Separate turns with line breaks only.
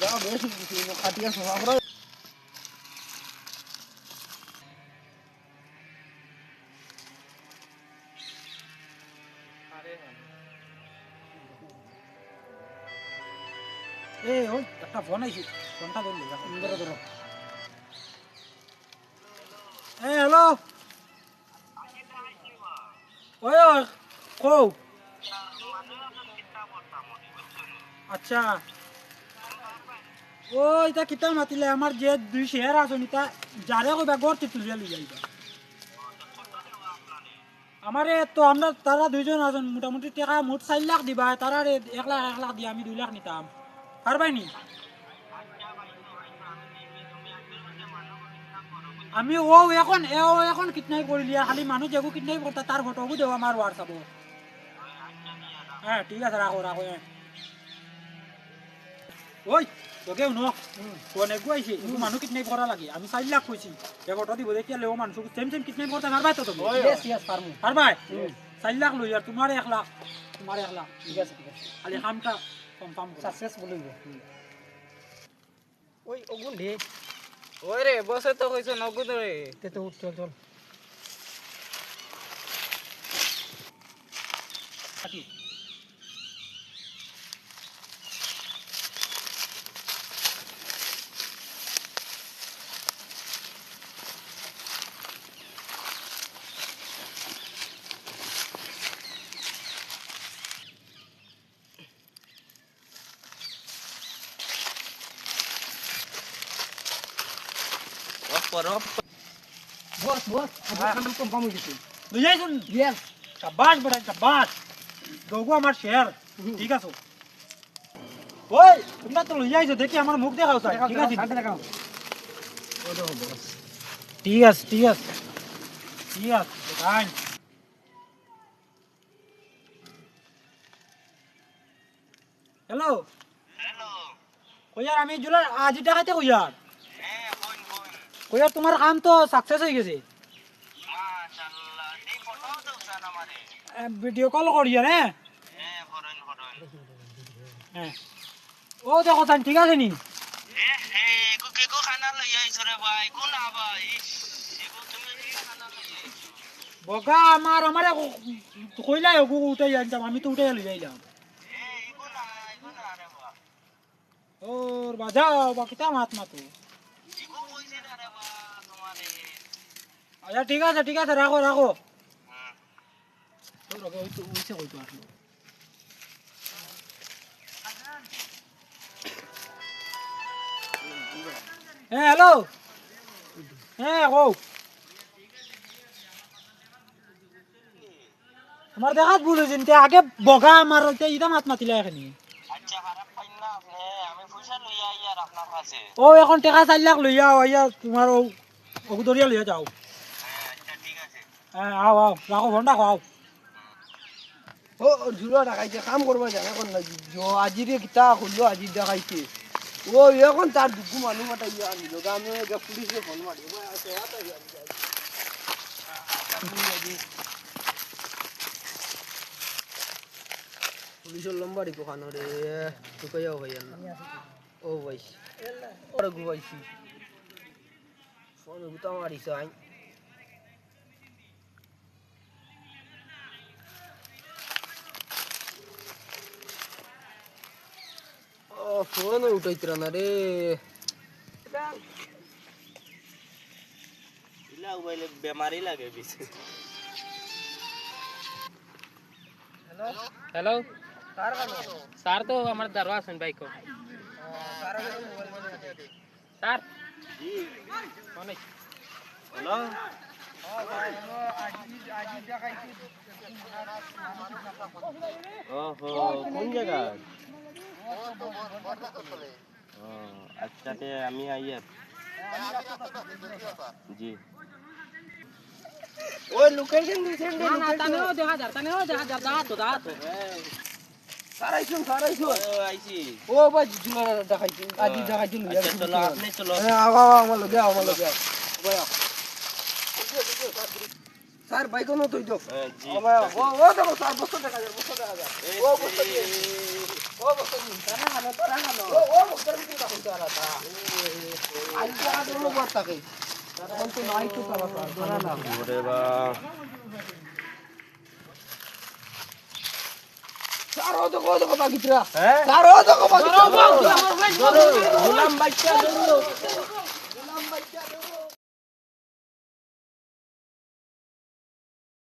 যা সভা করে
এ ওই একটা ফোন আইছি ফোনটা ধরলি ধরো ধরো এ হ্যালো ওই, কও? আচ্ছা। ওই তা কিতা মাতিলে? আমার যে দুই শেয়ার আছে নিতা যারে কইবা গড়তে তুলিয়া লই যাইবা আমারে তো আমরা, তারা দুইজন আছেন মোটামুটি টাকা মোট চার লাখ দিবা, তারা এক লাখ এক লাখ দিয়ে আমি দুই লাখ নিতাম। পারবাই নি? আমি ও এখন এ ও এখন কিডন্যাপ কৰিলি, খালি মানুহ যেগু কিডন্যাপ করতে তার ফটোগু দেও আমার হোয়াটসঅ্যাপ হ্যাঁ ঠিক আছে রাখো রাখো হ্যাঁ। ওই তোকে ন অনেক আইছে এগু মানুহ কিডন্যাপ করা লাগে। আমি চার লাখ কইছি। এ ফটো দিব দেখি লেও মানুষ সেম সেম কিডন্যাপ করতে পারবাই তো তুমি
ইয়েস ইয়েস পারমু
পারবাই চার লাখ লই আর তোমার এক লাখ তোমার এক লাখ।
ঠিক আছে ঠিক আছে।
খালি কামটা কনফার্ম
সাকসেসফুল হইব ওই ওগুন দে।
ওই রে বসে তো কইছো নগদ রে
তে তো উঠ, চল চল
কাটি
বস বস এখন কনফার্ম হই গেছে
লই যাইছুন
ইয়েস
সাবাস বেটা সাবাস দৌগু আমার শেয়ার ঠিক আছে ওই তোমরা তো লই যাইছো দেখি আমার মুখ দেখাও স্যার ঠিক আছে
দেখাও
ঠিক আছে ঠিক আছে ঠিক আছে দেখাই হ্যালো কইয়ার আমি জুলার আজি টাকাতে কইয়ার কইয়ার তোমার কাম তো সাকসেস হয়ে গেছে। ভিডিও কল করিয়া রে ও দেখো তাই ঠিক আছে নি? বগা আমার আমার কইলাই ওগু উঠাই আনতাম আমি তো উঠাই লই যাইলাম ওর বাজাও, বাকিটা মাত মাতো। আচ্ছা ঠিক আছে ঠিক আছে রাখো রাখো। আসলো। হ্যাঁ হ্যালো। হ্যাঁ কও তোমার দেখাত ভুল হয়েছে তে আগে বগা আমার তে ইটা মাত মাতিলা এখানে। ও এখন টেকা চার লাখ লইয়া ইয়া তোমার অগুদরিয়া লইয়া যাও। হ্যাঁ আও আও রাখো ফোনটা খাও
ও ঝুলো দেখাইছে কাম করবা জানা কোন না জো আজি রে কিতা খুললো আজি দেখাইছে। ও এখন তার দুগু মানুষ আনিল আমি এগে পুলিশে ফোন মারি পুলিশের লম্বা রিপো খানো রে টুকাইয়াও ভাইয়া না ও ভাই ওরে গুবাইছি ফোন গুতা মারিছ আই ও ফোন উঠাইತ್ರ না রে
বেমারি লাগে বেশি হ্যালো
কার কানো
স্যার তো আমার দারোয়া আছেন বাইক
কার কানো মোবাইল
কোন জায়গা? ও আচ্ছা তে আমি আইয়ার জি।
ওই লোকেশন দিছেন
না না তানেও দেখা যার তানেও দেখা যার দা তো
ও
ভাই জুলা দেখাইছি আজি দেখাইছি
আচ্ছা চলো আপনি চলো।
আমার লগে আমার লগে স্যার বাইকও তুই দাও
হ্যাঁ,
ও ও দেখো স্যার বস্তা দেখা যায় বস্তা দেখা যায়। ও বস্তা ও বস্তা তারা হালো তারা হালো ও ও বস্তার ভিতরে রাখো তারা তারা আজ তারা দৌড় বার থাকে। তখন তো নাই তো তারা তারা না।
ওরে বাপ।
ও দেখো ও দেখো বাকিতরা স্যার ও দেখো বাকিতরা
গোলাম বাচ্চা